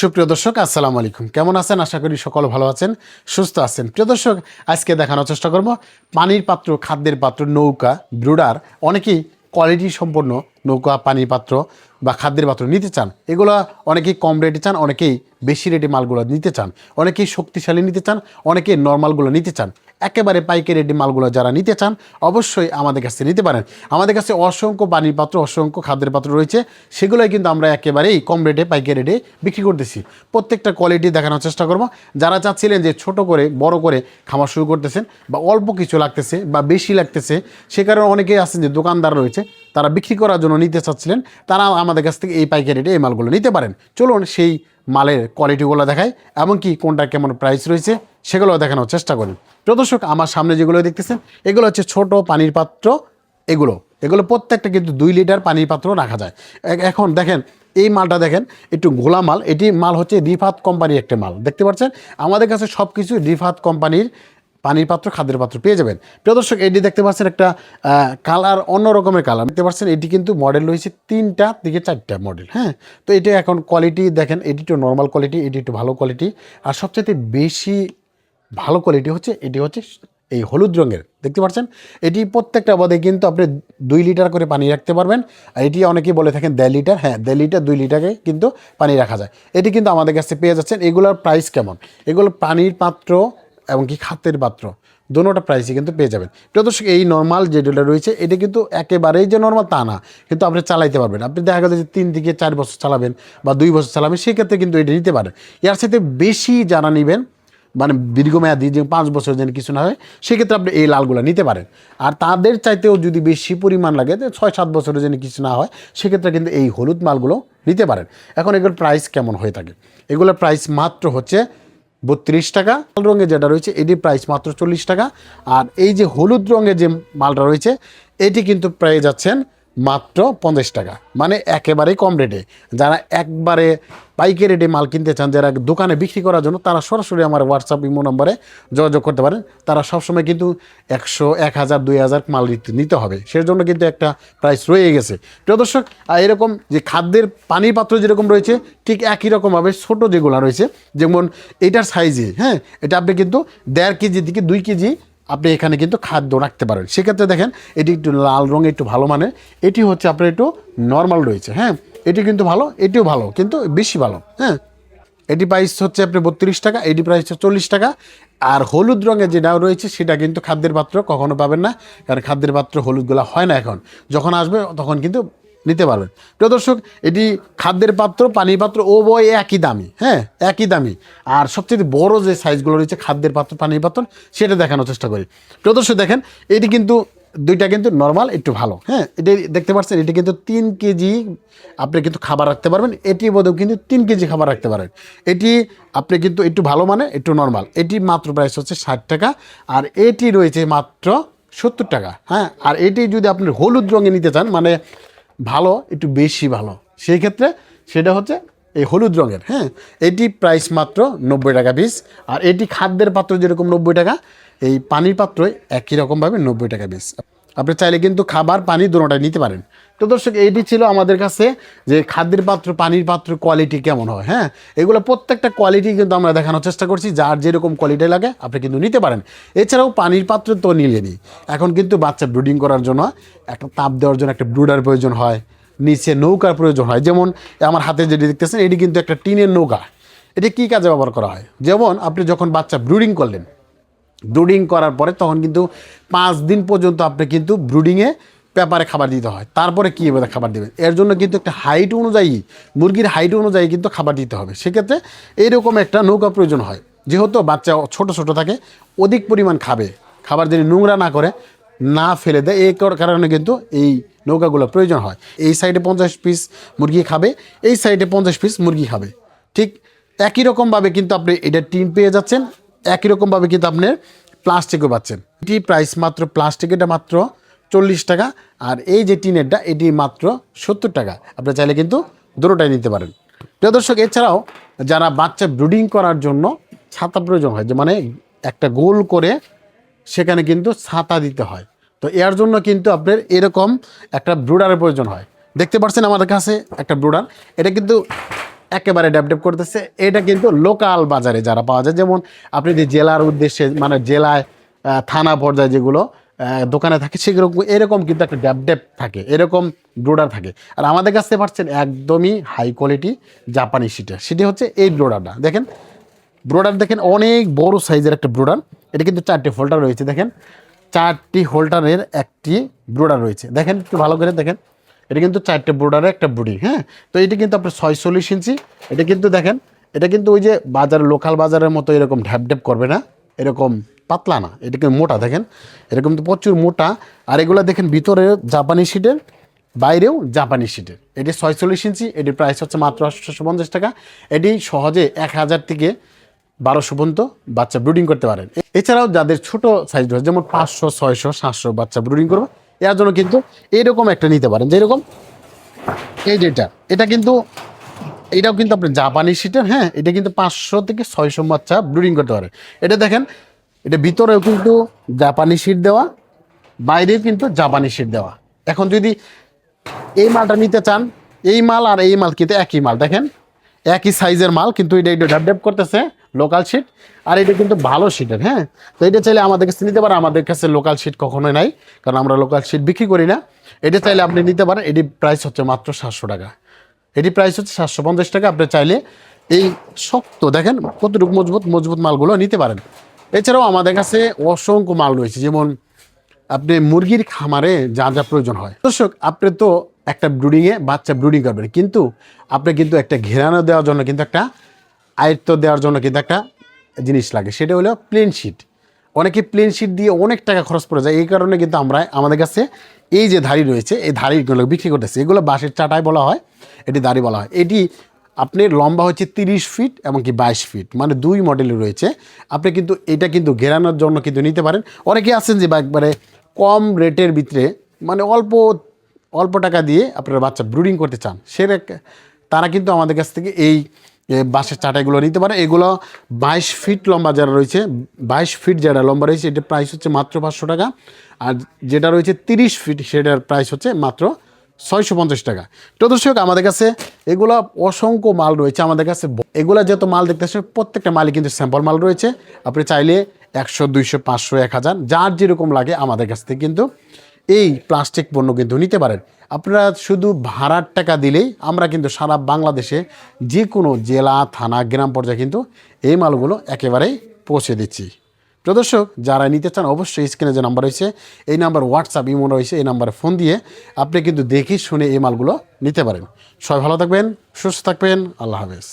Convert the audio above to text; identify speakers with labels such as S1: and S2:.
S1: সুপ্রিয় দর্শক, আসসালামু আলাইকুম। কেমন আছেন? আশা করি সকল ভালো আছেন, সুস্থ আছেন। প্রিয় দর্শক, আজকে দেখানোর চেষ্টা করব পানির পাত্র, খাদ্যের পাত্র, নৌকা, ব্রুডার, অনেকেই কোয়ালিটি সম্পন্ন নৌকা, পানির পাত্র বা খাদ্যের পাত্র নিতে চান, এগুলো অনেকেই কম রেটে চান, অনেকেই বেশি রেটে মালগুলো নিতে চান, অনেকেই শক্তিশালী নিতে চান অনেকেই নর্মালগুলো নিতে চান। একেবারে পাইকারি রেডি মালগুলো যারা নিতে চান, অবশ্যই আমাদের কাছে নিতে পারেন। আমাদের কাছে অসংখ্য পানির পাত্র, অসংখ্য খাদ্যের পাত্র রয়েছে, সেগুলোই কিন্তু আমরা একেবারেই কম রেটে, পাইকারি রেটে বিক্রি করতেছি। প্রত্যেকটা কোয়ালিটি দেখানোর চেষ্টা করব। যারা চাচ্ছিলেন যে ছোট করে, বড় করে খামার শুরু করতেছেন বা অল্প কিছু লাগতেছে বা বেশি লাগতেছে, সে কারণে অনেকেই আছেন যে দোকানদার রয়েছে তারা বিক্রি করার জন্য নিতে চাচ্ছিলেন, তারা আমাদের কাছ থেকে এই পাইকারি রেটে এই মালগুলো নিতে পারেন। চলুন সেই মালের কোয়ালিটিগুলো দেখাই, এমনকি কোনটা কেমন প্রাইস রয়েছে সেগুলো দেখানোর চেষ্টা করি। প্রদর্শক আমার সামনে যেগুলো দেখতেছেন, এগুলো হচ্ছে ছোট পানির পাত্র, এগুলো এগুলো প্রত্যেকটা কিন্তু দুই লিটার পানির পাত্র রাখা যায়। এখন দেখেন, এই মালটা দেখেন, একটু ঘোলা মাল, এটি মাল হচ্ছে রিফাত কোম্পানির একটা মাল, দেখতে পাচ্ছেন? আমাদের কাছে সব কিছু রিফাত কোম্পানির পানির পাত্র, খাদ্যের পাত্র পেয়ে যাবেন। প্রিয় দর্শক, এটি দেখতে পাচ্ছেন একটা কালার অন্য রকমের কালার। দেখতে পাচ্ছেন, এটি কিন্তু মডেল রয়েছে তিনটা থেকে চারটা মডেল হ্যাঁ? তো এটি এখন কোয়ালিটি দেখেন, এটি একটু নর্মাল কোয়ালিটি এটি একটু ভালো কোয়ালিটি আর সবচেয়ে বেশি ভালো কোয়ালিটি হচ্ছে, এটি হচ্ছে এই হলুদ রঙের। দেখতে পাচ্ছেন, এটি প্রত্যেকটা বাদে কিন্তু আপনি দুই লিটার করে পানি রাখতে পারবেন। আর এটি অনেকেই বলে থাকেন দেড় লিটার হ্যাঁ দেড় লিটার, দুই লিটারে কিন্তু পানি রাখা যায়। এটি কিন্তু আমাদের কাছে পেয়ে যাচ্ছেন, এগুলোর প্রাইস কেমন? এগুলো পানির পাত্র এবং কি খাদ্যের পাত্র দুটোটা প্রাইসই কিন্তু পেয়ে যাবেন। প্রিয় দর্শক, এই নর্মাল যেগুলো রয়েছে, এটা কিন্তু একেবারেই যে নর্মাল তা না, কিন্তু আপনি চালাইতে পারবেন। আপনি দেখা গেল যে তিন থেকে চার বছর চালাবেন বা দুই বছর চালাবেন, সেক্ষেত্রে কিন্তু এটা নিতে পারেন। এর সাথে বেশি যারা নেবেন মানে দীর্ঘমেয়াদী যে পাঁচ বছর যেন কিছু না হয়, সেক্ষেত্রে আপনি এই লালগুলো নিতে পারেন। আর তাদের চাইতেও যদি বেশি পরিমাণ লাগে, যে ছয় সাত বছরের যেন কিছু না হয়, সেক্ষেত্রে কিন্তু এই হলুদ মালগুলো নিতে পারেন। এখন এগুলোর প্রাইস কেমন হয়ে থাকে? এগুলোর প্রাইস মাত্র হচ্ছে বত্রিশ টাকা। লাল রঙের যেটা রয়েছে এটির প্রাইস মাত্র চল্লিশ টাকা। আর এই যে হলুদ রঙের যে মালটা রয়েছে, এটি কিন্তু প্রায় যাচ্ছেন মাত্র পঞ্চাশ টাকা। মানে একেবারেই কম রেটে যারা একবারে পাইকারি রেটে মাল কিনতে চান, যারা দোকানে বিক্রি করার জন্য, তারা সরাসরি আমার হোয়াটসঅ্যাপ ইমো নম্বরে যোগাযোগ করতে পারেন। তারা সবসময় কিন্তু একশো, এক হাজার, দুই হাজার মাল নিতে- হবে। সেই জন্য কিন্তু একটা প্রাইস রয়ে গেছে। প্রিয় দর্শক এরকম যে খাদ্যের পানির পাত্র যেরকম রয়েছে, ঠিক একই রকমভাবে ছোট যেগুলো রয়েছে, যেমন এটার সাইজে হ্যাঁ এটা আপনি কিন্তু দেড় কেজি থেকে দুই কেজি আপনি এখানে কিন্তু খাদ্য রাখতে পারেন। সেক্ষেত্রে দেখেন, এটি একটু লাল রঙে একটু ভালো মানে এটি হচ্ছে আপনার একটু নর্মাল রয়েছে হ্যাঁ? এটি কিন্তু ভালো, এটিও ভালো, কিন্তু বেশি ভালো হ্যাঁ? এটি প্রাইস হচ্ছে আপনি বত্রিশ টাকা, এটি প্রাইস হচ্ছে চল্লিশ টাকা। আর হলুদ রঙের যেটা রয়েছে, সেটা কিন্তু খাদ্যের পাত্র কখনো পাবেন না, কারণ খাদ্যের পাত্র হলুদগুলো হয় না এখন। যখন আসবে, তখন কিন্তু নিতে পারবেন। প্রিয় দর্শক, এটি খাদ্যের পাত্র, পানির পাত্র ও বই একই দামি হ্যাঁ? একই দামি। আর সবচেয়ে বড় যে সাইজগুলো রয়েছে খাদ্যের পাত্র, পানির পাত্র, সেটা দেখানোর চেষ্টা করি। প্রিয় দর্শক, দেখেন, এটি কিন্তু, দুইটা কিন্তু নর্মাল একটু ভালো হ্যাঁ? এটি দেখতে পাচ্ছেন, এটি কিন্তু তিন কেজি, আপনি কিন্তু খাবার রাখতে পারবেন। এটি বোধহয় কিন্তু তিন কেজি খাবার রাখতে পারেন। এটি আপনি কিন্তু একটু ভালো মানে একটু নর্মাল এটি মাত্র প্রাইস হচ্ছে ষাট টাকা, আর এটি রয়েছে মাত্র সত্তর টাকা হ্যাঁ? আর এটি যদি আপনি হলুদ রঙে নিতে চান মানে ভালো, একটু বেশি ভালো। সেই ক্ষেত্রে সেটা হচ্ছে এই হলুদ রঙের হ্যাঁ? এটি প্রাইস মাত্র নব্বই টাকা পিস আর এটি খাদ্যের পাত্র যেরকম নব্বই টাকা, এই পানির পাত্রই একই রকমভাবে নব্বই টাকা পিস আপনি চাইলে কিন্তু খাবার, পানি দুটোটাই নিতে পারেন। তো দর্শক এইটি ছিল আমাদের কাছে যে খাদ্যের পাত্র, পানির পাত্র কোয়ালিটি কেমন হয় হ্যাঁ? এগুলো প্রত্যেকটা কোয়ালিটি কিন্তু আমরা দেখানোর চেষ্টা করছি, যার যেরকম কোয়ালিটি লাগে, আপনি কিন্তু নিতে পারেন। এছাড়াও পানির পাত্র তো নিলে নিই। এখন কিন্তু বাচ্চা ব্রুডিং করার জন্য একটা তাপ দেওয়ার জন্য একটা ব্রুডার প্রয়োজন হয়, নিচে নৌকার প্রয়োজন হয়। যেমন, আমার হাতে যেটি দেখতেছেন, এটি কিন্তু একটা টিনের নৌকা। এটি কী কাজে ব্যবহার করা হয়? যেমন, আপনি যখন বাচ্চা ব্রুডিং করলেন ব্রুডিং করার পরে তখন কিন্তু পাঁচ দিন পর্যন্ত আপনি কিন্তু ব্রুডিংয়ে পেপারে খাবার দিতে হয়। তারপরে কী এবার খাবার দেবেন এর জন্য কিন্তু একটা হাইট অনুযায়ী, মুরগির হাইট অনুযায়ী কিন্তু খাবার দিতে হবে। সেক্ষেত্রে এইরকম একটা নৌকা প্রয়োজন হয়। যেহেতু বাচ্চা ছোট ছোট থাকে, অধিক পরিমাণ খাবে। খাবার যদি নোংরা না করে, না ফেলে দেয়, এই কারণে কিন্তু এই নৌকাগুলো প্রয়োজন হয়। এই সাইডে পঞ্চাশ পিস মুরগি খাবে, এই সাইডে পঞ্চাশ পিস মুরগি খাবে। ঠিক একই রকমভাবে কিন্তু আপনি এটা টিন পেয়ে যাচ্ছেন, একই রকমভাবে কিন্তু আপনি প্লাস্টিকও পাচ্ছেন। এটি প্রাইস মাত্র, প্লাস্টিক এটা মাত্র চল্লিশ টাকা আর এই যে টিনেরটা এটি মাত্র সত্তর টাকা। আপনি চাইলে কিন্তু দুটোটাই নিতে পারেন। প্রিয় দর্শক, এছাড়াও যারা বাচ্চা ব্রুডিং করার জন্য ছাতা প্রয়োজন হয়, যে মানে একটা গোল করে সেখানে কিন্তু ছাতা দিতে হয়। তো এর জন্য কিন্তু আপনার এরকম একটা ব্রুডারের প্রয়োজন হয়। দেখতে পাচ্ছেন আমাদের কাছে একটা ব্রুডার। এটা কিন্তু একেবারে ড্যাপ ড্যাপ করতেছে। এটা কিন্তু লোকাল বাজারে যারা পাওয়া যায়। যেমন আপনি যে জেলার উদ্দেশ্যে মানে জেলায় থানা পর্যায়ে যেগুলো দোকানে থাকে সেগুলো এরকম কিন্তু একটা ড্যাপ ড্যাপ থাকে, এরকম ব্রোডার থাকে। আর আমাদের কাছে পাচ্ছেন একদমই হাই কোয়ালিটি জাপানি সিটা সেটি হচ্ছে এই ব্রোডারটা দেখেন ব্রোডার দেখেন অনেক বড় সাইজের একটা ব্রোডার এটা কিন্তু চারটি হোল্ডার রয়েছে, দেখেন। চারটি হোল্ডারের একটি ব্রোডার রয়েছে। দেখেন, একটু ভালো করে দেখেন। এটা কিন্তু চারটে ব্রোডারের একটা ব্রুডিং হ্যাঁ? তো এটা কিন্তু আপনার ছয়চল্লিশ ইঞ্চি। এটা কিন্তু দেখেন, এটা কিন্তু ওই যে বাজার লোকাল বাজারের মতো এরকম ঢ্যাপ ঢ্যাপ করবে না। এরকম পাতলা না এটা কিন্তু মোটা দেখেন। এরকম তো প্রচুর মোটা, আর এগুলো দেখেন ভিতরে জাপানি শিটের বাইরেও জাপানি শিটের এটি ছয়চল্লিশ ইঞ্চি, এটির প্রাইস হচ্ছে মাত্র আটশোশো পঞ্চাশ টাকা। এটি সহজে এক হাজার থেকে বারোশো পর্যন্ত বাচ্চা ব্রুডিং করতে পারেন। এছাড়াও যাদের ছোট সাইজ রয়েছে, যেমন পাঁচশো, ছয়শো, সাতশো বাচ্চা ব্রুডিং করবে, এর জন্য কিন্তু এরকম একটা নিতে পারেন। যেরকম এই যেটা, এটা কিন্তু, এটাও কিন্তু আপনি জাপানি শিটের হ্যাঁ এটা কিন্তু পাঁচশো থেকে ছয়শো বাচ্চা ব্রুডিং করতে পারে। এটা দেখেন এটা ভিতরেও কিন্তু জাপানি শিট দেওয়া, বাইরেও কিন্তু জাপানি শিট দেওয়া। এখন যদি এই মালটা নিতে চান, এই মাল আর এই মাল কিন্তু একই মাল, দেখেন? একই সাইজের মাল, কিন্তু এটা একটু ড্যাপ করতেছে লোকাল শিট, আর এটা কিন্তু ভালো শিটের হ্যাঁ? তো এটা চাইলে আমাদের কাছে নিতে পারেন, আমাদের কাছে লোকাল শিট কখনোই নাই, কারণ আমরা লোকাল শিট বিক্রি করি না। এটা চাইলে আপনি নিতে পারেন, এটি প্রাইস হচ্ছে মাত্র সাতশো টাকা। এটি প্রাইস হচ্ছে সাতশো পঞ্চাশ টাকা, আপনি চাইলে এই শক্ত, দেখেন? কতটুকু মজবুত মজবুত মালগুলো নিতে পারেন। এছাড়াও আমাদের কাছে অসংখ্য মাল রয়েছে, যেমন আপনি মুরগির খামারে যা যা প্রয়োজন হয়। দর্শক, আপনি তো একটা ব্রুডিংয়ে বাচ্চা ব্রুডিং করবেন, কিন্তু আপনি কিন্তু একটা ঘেরানো দেওয়ার জন্য কিন্তু একটা আয়ত্ত দেওয়ার জন্য কিন্তু একটা জিনিস লাগে, সেটা হলো প্লেন শিট অনেকে প্লেন শিট দিয়ে অনেক টাকা খরচ পড়ে যায়, এই কারণে কিন্তু আমরা আমাদের কাছে এই যে ধাড়ি রয়েছে, এই ধাড়িগুলো বিক্রি করতেছে। এগুলো বাঁশের চাটাই বলা হয়, এটি দাড়ি বলা হয়। এটি আপনি লম্বা হচ্ছে তিরিশ ফিট এমনকি বাইশ ফিট মানে দুই মডেলে রয়েছে। আপনি কিন্তু এটা কিন্তু ঘেরানোর জন্য কিন্তু নিতে পারেন। অনেকে আছেন যে বা একবারে কম রেটের ভিতরে মানে অল্প অল্প টাকা দিয়ে আপনারা বাচ্চা ব্রুডিং করতে চান, সে তারা কিন্তু আমাদের কাছ থেকে এই বাঁশের চাটাইগুলো নিতে পারে। এগুলো বাইশ ফিট লম্বা যারা রয়েছে, বাইশ ফিট যারা লম্বা রয়েছে, এটার প্রাইস হচ্ছে মাত্র পাঁচশো টাকা। আর যেটা রয়েছে তিরিশ ফিট, সেটার প্রাইস হচ্ছে মাত্র ছয়শো পঞ্চাশ টাকা। তো দর্শক, আমাদের কাছে এগুলো অসংখ্য মাল রয়েছে। আমাদের কাছে এগুলো যত মাল দেখতেছে প্রত্যেকটা মালই কিন্তু স্যাম্পল মাল রয়েছে। আপনি চাইলে একশো, দুইশো, পাঁচশো, এক হাজার, যার যেরকম লাগে আমাদের কাছ থেকে কিন্তু এই প্লাস্টিক পণ্য কিন্তু নিতে পারেন। আপনারা শুধু ভাড়ার টাকা দিলেই আমরা কিন্তু সারা বাংলাদেশে যে কোনো জেলা, থানা, গ্রাম পর্যায়ে কিন্তু এই মালগুলো একেবারেই পৌঁছে দিচ্ছি। প্রদর্শক যারা নিতে চান অবশ্যই স্ক্রিনে যে নাম্বার রয়েছে, এই নাম্বার হোয়াটসঅ্যাপ ইমো রয়েছে, এই নাম্বারে ফোন দিয়ে আপনি কিন্তু দেখে শুনে এই মালগুলো নিতে পারেন। সবাই ভালো থাকবেন, সুস্থ থাকবেন, আল্লাহ হাফেজ।